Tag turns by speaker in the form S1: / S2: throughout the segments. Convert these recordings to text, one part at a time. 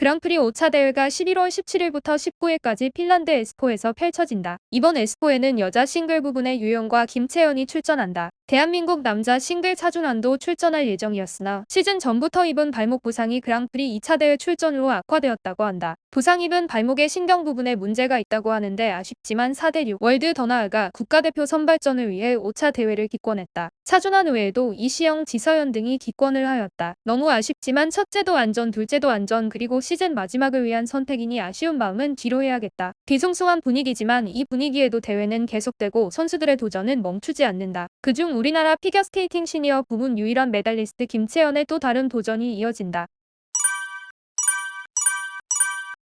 S1: 그랑프리 5차 대회가 11월 17일부터 19일까지 핀란드 에스포에서 펼쳐진다. 이번 에스포에는 여자 싱글 부분의 유영과 김채연이 출전한다. 대한민국 남자 싱글 차준환도 출전할 예정이었으나 시즌 전부터 입은 발목 부상이 그랑프리 2차 대회 출전으로 악화되었다고 한다. 부상 입은 발목의 신경 부분에 문제가 있다고 하는데 아쉽지만 4대6 월드 더 나아가 국가대표 선발전을 위해 5차 대회를 기권했다. 차준환 외에도 이시영, 지서연 등이 기권을 하였다. 너무 아쉽지만 첫째도 안전, 둘째도 안전 그리고 시즌 마지막을 위한 선택이니 아쉬운 마음은 뒤로 해야겠다. 뒤숭숭한 분위기지만 이 분위기에도 대회는 계속되고 선수들의 도전은 멈추지 않는다. 그중 우리나라 피겨스케이팅 시니어 부문 유일한 메달리스트 김채연의 또 다른 도전이 이어진다.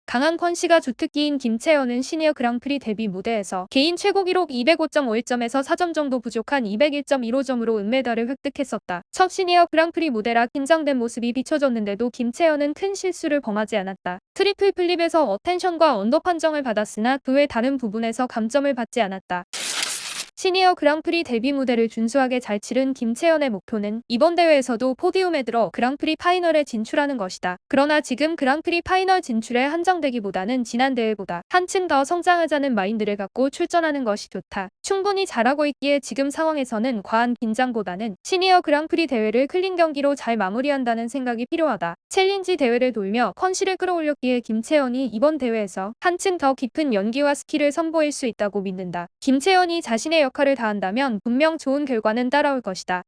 S1: 강한 컨씨가 주특기인 김채연은 시니어 그랑프리 데뷔 무대에서 개인 최고 기록 205.51점에서 4점 정도 부족한 201.15점으로 은메달을 획득했었다. 첫 시니어 그랑프리 무대라 긴장된 모습이 비춰졌는데도 김채연은 큰 실수를 범하지 않았다. 트리플 플립에서 어텐션과 언더 판정을 받았으나 그 외 다른 부분에서 감점을 받지 않았다. 시니어 그랑프리 데뷔 무대를 준수하게 잘 치른 김채연의 목표는 이번 대회에서도 포디움에 들어 그랑프리 파이널에 진출하는 것이다. 그러나 지금 그랑프리 파이널 진출에 한정되기보다는 지난 대회보다 한층 더 성장하자는 마인드를 갖고 출전하는 것이 좋다. 충분히 잘하고 있기에 지금 상황에서는 과한 긴장보다는 시니어 그랑프리 대회를 클린 경기로 잘 마무리한다는 생각이 필요하다. 챌린지 대회를 돌며 컨시를 끌어올렸기에 김채연이 이번 대회에서 한층 더 깊은 연기와 스킬을 선보일 수 있다고 믿는다. 김채연이 자신의 역할을 다한다면 분명 좋은 결과는 따라올 것이다.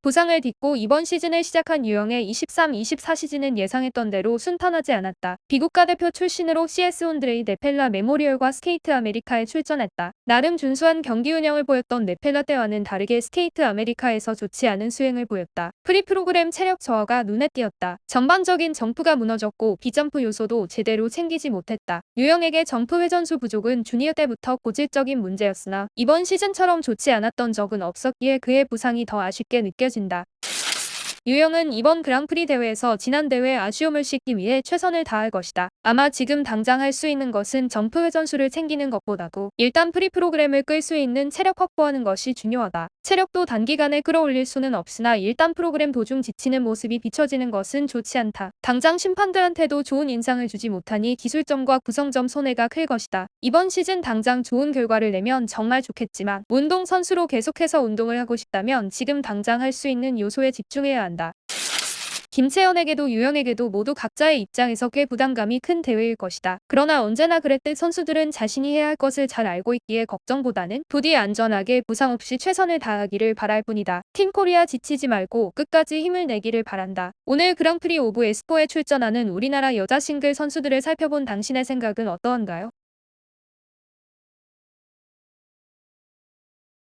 S1: 부상을 딛고 이번 시즌을 시작한 유영의 23-24 시즌은 예상했던 대로 순탄하지 않았다. 비국가 대표 출신으로 CS 온드레이 네펠라 메모리얼과 스케이트 아메리카에 출전했다. 나름 준수한 경기 운영을 보였던 네펠라 때와는 다르게 스케이트 아메리카에서 좋지 않은 수행을 보였다. 프리 프로그램 체력 저하가 눈에 띄었다. 전반적인 점프가 무너졌고 비점프 요소도 제대로 챙기지 못했다. 유영에게 점프 회전수 부족은 주니어 때부터 고질적인 문제였으나 이번 시즌처럼 좋지 않았던 적은 없었기에 그의 부상이 더 아쉽게 느껴진다. 유영은 이번 그랑프리 대회에서 지난 대회 아쉬움을 씻기 위해 최선을 다할 것이다. 아마 지금 당장 할 수 있는 것은 점프 회전수를 챙기는 것보다도 일단 프리 프로그램을 끌 수 있는 체력 확보하는 것이 중요하다. 체력도 단기간에 끌어올릴 수는 없으나 일단 프로그램 도중 지치는 모습이 비춰지는 것은 좋지 않다. 당장 심판들한테도 좋은 인상을 주지 못하니 기술점과 구성점 손해가 클 것이다. 이번 시즌 당장 좋은 결과를 내면 정말 좋겠지만 운동 선수로 계속해서 운동을 하고 싶다면 지금 당장 할 수 있는 요소에 집중해야 한다. 김채연에게도 유영에게도 모두 각자의 입장에서 꽤 부담감이 큰 대회일 것이다. 그러나 언제나 그랬듯 선수들은 자신이 해야 할 것을 잘 알고 있기에 걱정보다는 부디 안전하게 부상 없이 최선을 다하기를 바랄 뿐이다. 팀 코리아 지치지 말고 끝까지 힘을 내기를 바란다. 오늘 그랑프리 오브 에스포에 출전하는 우리나라 여자 싱글 선수들을 살펴본 당신의 생각은 어떠한가요?